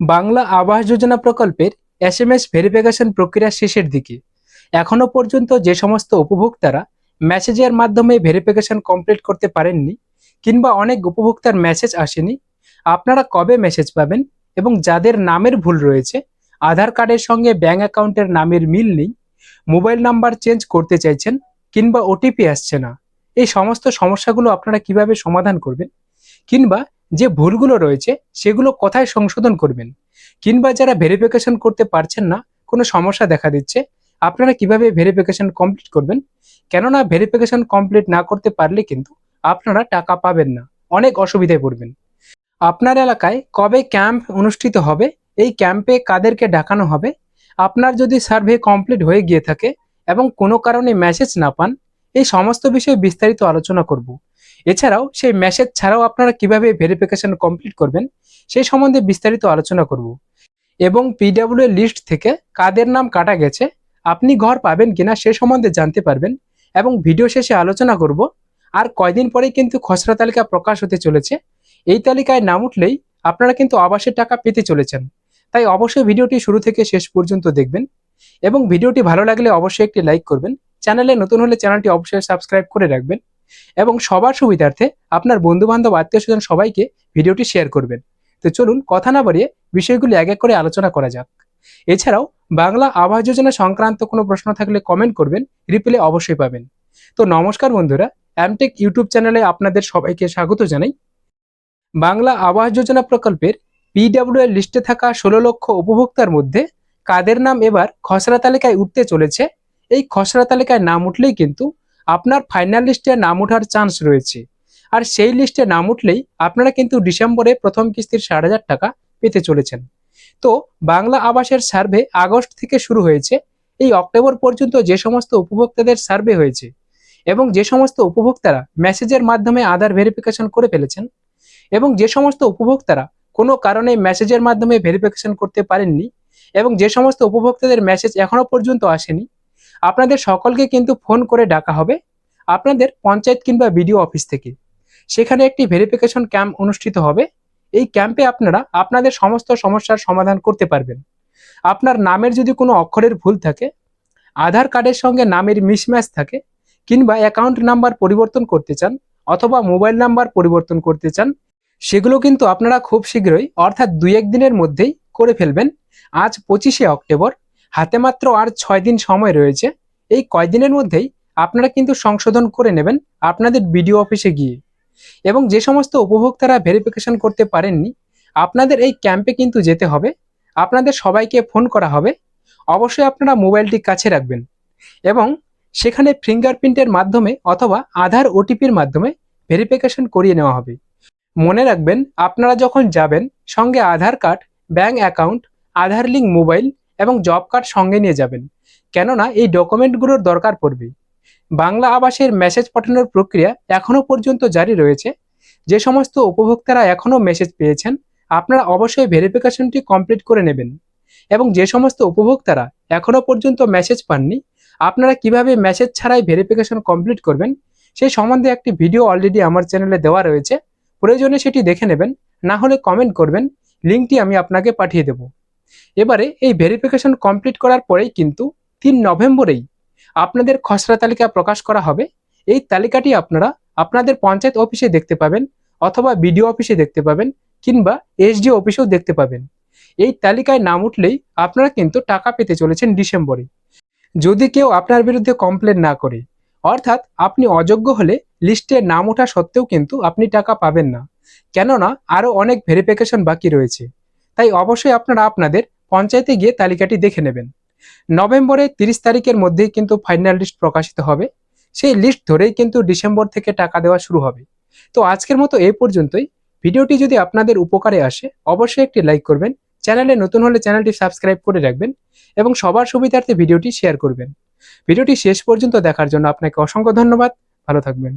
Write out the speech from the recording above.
বাংলা আবাস যোজনা প্রকল্পের S M S verification প্রক্রিয়া শেষের দিকে। এখনও পর্যন্ত যে সমস্ত উপভোক্তারা মেসেজের মাধ্যমে ভেরিফিকেশন কমপ্লিট করতে পারেননি কিংবা অনেক উপভোক্তার মেসেজ আসেনি, আপনারা কবে মেসেজ পাবেন এবং যাদের নামের ভুল রয়েছে, আধার কার্ডের সঙ্গে ব্যাঙ্ক অ্যাকাউন্টের নামের মিল নেই, মোবাইল নাম্বার চেঞ্জ করতে চাইছেন কিংবা ওটিপি আসছে না, এই সমস্ত সমস্যাগুলো আপনারা কীভাবে সমাধান করবেন কিংবা যে ভুলগুলো রয়েছে সেগুলো কোথায় সংশোধন করবেন? কিংবা যারা ভেরিফিকেশন করতে পারছেন না, কোনো সমস্যা দেখা দিচ্ছে, আপনারা কীভাবে ভেরিফিকেশন কমপ্লিট করবেন? কেননা ভেরিফিকেশন কমপ্লিট না করতে পারলে কিন্তু আপনারা টাকা পাবেন না, অনেক অসুবিধায় পড়বেন। আপনার এলাকায় কবে ক্যাম্প অনুষ্ঠিত হবে, এই ক্যাম্পে কাদেরকে ডাকানো হবে, আপনার যদি সার্ভে কমপ্লিট হয়ে গিয়ে থাকে এবং কোনো কারণে মেসেজ না পান, এই সমস্ত বিষয়ে বিস্তারিত আলোচনা করব। এছাড়াও সেই মেসেজ ছাড়াও আপনারা কীভাবে ভেরিফিকেশন কমপ্লিট করবেন, সেই সম্বন্ধে বিস্তারিত আলোচনা করব। এবং পিডাব্লিউ লিস্ট থেকে কাদের নাম কাটা গেছে, আপনি ঘর পাবেন কিনা সে সম্বন্ধে জানতে পারবেন এবং ভিডিও শেষে আলোচনা করব, আর কয়দিন পরেই কিন্তু খসড়া তালিকা প্রকাশ হতে চলেছে। এই তালিকায় নাম উঠলেই আপনারা কিন্তু আবাসের টাকা পেতে চলেছেন। তাই অবশ্যই ভিডিওটি শুরু থেকে শেষ পর্যন্ত দেখবেন এবং ভিডিওটি ভালো লাগলে অবশ্যই একটি লাইক করবেন। চ্যানেলে নতুন হলে চ্যানেলটি অবশ্যই সাবস্ক্রাইব করে রাখবেন। এবং সবার সুবিধার্থে আপনার বন্ধু বান্ধব আত্মীয় স্বজন সবাইকে ভিডিওটি শেয়ার করবেন। তো চলুন কথা না বাড়িয়ে বিষয়গুলি এক এক করে আলোচনা করা যাক। এছাড়াও বাংলা আবাস যোজনা সংক্রান্ত কোনো প্রশ্ন থাকলে কমেন্ট করবেন রিপ্লে অবশ্যই পাবেন। তো নমস্কার বন্ধুরা অ্যামটেক ইউটিউব চ্যানেলে আপনাদের সবাইকে স্বাগত জানাই। বাংলা আবাস যোজনা প্রকল্পের পিডাব্লিউ এর লিস্টে থাকা ষোলো লক্ষ উপভোক্তার মধ্যে কাদের নাম এবার খসড়া তালিকায় উঠতে চলেছে? এই খসড়া তালিকায় নাম উঠলেই কিন্তু আপনার ফাইনাল লিস্টে নাম ওঠার চান্স রয়েছে। আর সেই লিস্টে নাম উঠলেই আপনারা কিন্তু ডিসেম্বরে প্রথম কিস্তির ষাট হাজার টাকা পেতে চলেছেন। তো বাংলা আবাসের সার্ভে আগস্ট থেকে শুরু হয়েছে। এই অক্টোবর পর্যন্ত যে সমস্ত উপভোক্তাদের সার্ভে হয়েছে এবং যে সমস্ত উপভোক্তারা মেসেজের মাধ্যমে আধার ভেরিফিকেশন করে ফেলেছেন এবং যে সমস্ত উপভোক্তারা কোনো কারণে মেসেজের মাধ্যমে ভেরিফিকেশন করতে পারেননি এবং যে সমস্ত উপভোক্তাদের মেসেজ এখনও পর্যন্ত আসেনি আপনাদের সকলকে কিন্তু ফোন করে ডাকা হবে আপনাদের পঞ্চায়েত কিংবা বিডিও অফিস থেকে। সেখানে একটি ভেরিফিকেশন ক্যাম্প অনুষ্ঠিত হবে। এই ক্যাম্পে আপনারা আপনাদের সমস্ত সমস্যার সমাধান করতে পারবেন। আপনার নামের যদি কোনো অক্ষরের ভুল থাকে, আধার কার্ডের সঙ্গে নামের মিসম্যাচ থাকে, কিংবা অ্যাকাউন্ট নাম্বার পরিবর্তন করতে চান, অথবা মোবাইল নাম্বার পরিবর্তন করতে চান, সেগুলো কিন্তু আপনারা খুব শীঘ্রই, অর্থাৎ দুই এক দিনের মধ্যেই করে ফেলবেন। আজ পঁচিশে অক্টোবর হাতে মাত্র আর ছয় দিন সময় রয়েছে, এই কয়দিনের মধ্যেই আপনারা কিন্তু সংশোধন করে নেবেন আপনাদের বিডিও অফিসে গিয়ে। এবং যে সমস্ত উপভোক্তারা ভেরিফিকেশন করতে পারেননি, আপনাদের এই ক্যাম্পে কিন্তু যেতে হবে, আপনাদের সবাইকে ফোন করা হবে, অবশ্যই আপনারা মোবাইলটি কাছে রাখবেন। এবং সেখানে ফিঙ্গারপ্রিন্টের মাধ্যমে অথবা আধার ওটিপির মাধ্যমে ভেরিফিকেশন করিয়ে নেওয়া হবে। মনে রাখবেন, আপনারা যখন যাবেন, সঙ্গে Aadhaar card bank account Aadhaar link mobile এবং জব কার্ড সঙ্গে নিয়ে যাবেন। কেননা এই ডকুমেন্টগুলোর দরকার পড়বে। বাংলা আবাসের মেসেজ পাঠানোর প্রক্রিয়া এখনও পর্যন্ত জারি রয়েছে। যে সমস্ত উপভোক্তারা এখনও মেসেজ পেয়েছেন, আপনারা অবশ্যই ভেরিফিকেশনটি কমপ্লিট করে নেবেন। এবং যে সমস্ত উপভোক্তারা এখনও পর্যন্ত মেসেজ পাননি, আপনারা কীভাবে মেসেজ ছাড়াই ভেরিফিকেশন কমপ্লিট করবেন সেই সম্বন্ধে একটি ভিডিও অলরেডি আমার চ্যানেলে দেওয়া রয়েছে। প্রয়োজনে সেটি দেখে নেবেন, না হলে কমেন্ট করবেন, লিঙ্কটি আমি আপনাকে পাঠিয়ে দেব। এবারে এই ভেরিফিকেশন কমপ্লিট করার পরেই কিন্তু তিন নভেম্বরেই আপনাদের খসড়া তালিকা প্রকাশ করা হবে। এই তালিকাটি আপনারা আপনাদের পঞ্চায়েত অফিসে দেখতে পাবেন অথবা বিডিও অফিসে দেখতে পাবেন কিংবা এসডি অফিসেও দেখতে পাবেন। এই তালিকায় নাম উঠলেই আপনারা কিন্তু টাকা পেতে চলেছেন ডিসেম্বরে। যদি কেউ আপনার বিরুদ্ধে কমপ্লেন না করে, অর্থাৎ আপনি অযোগ্য হলে লিস্টে নাম ওঠা সত্ত্বেও কিন্তু আপনি টাকা পাবেন না। কেননা আরও অনেক ভেরিফিকেশন বাকি রয়েছে। তাই অবশ্যই আপনারা আপনাদের পঞ্চায়েতে গিয়ে তালিকাটি দেখে নেবেন। নভেম্বরের তিরিশ তারিখের মধ্যেই কিন্তু ফাইনাল লিস্ট প্রকাশিত হবে। সেই লিস্ট ধরেই কিন্তু ডিসেম্বর থেকে টাকা দেওয়া শুরু হবে। তো আজকের মতো এই পর্যন্তই। ভিডিওটি যদি আপনাদের উপকারে আসে, অবশ্যই একটি লাইক করবেন, চ্যানেলে নতুন হলে চ্যানেলটি সাবস্ক্রাইব করে রাখবেন এবং সবার সুবিধার্থে ভিডিওটি শেয়ার করবেন। ভিডিওটি শেষ পর্যন্ত দেখার জন্য আপনাকে অসংখ্য ধন্যবাদ। ভালো থাকবেন।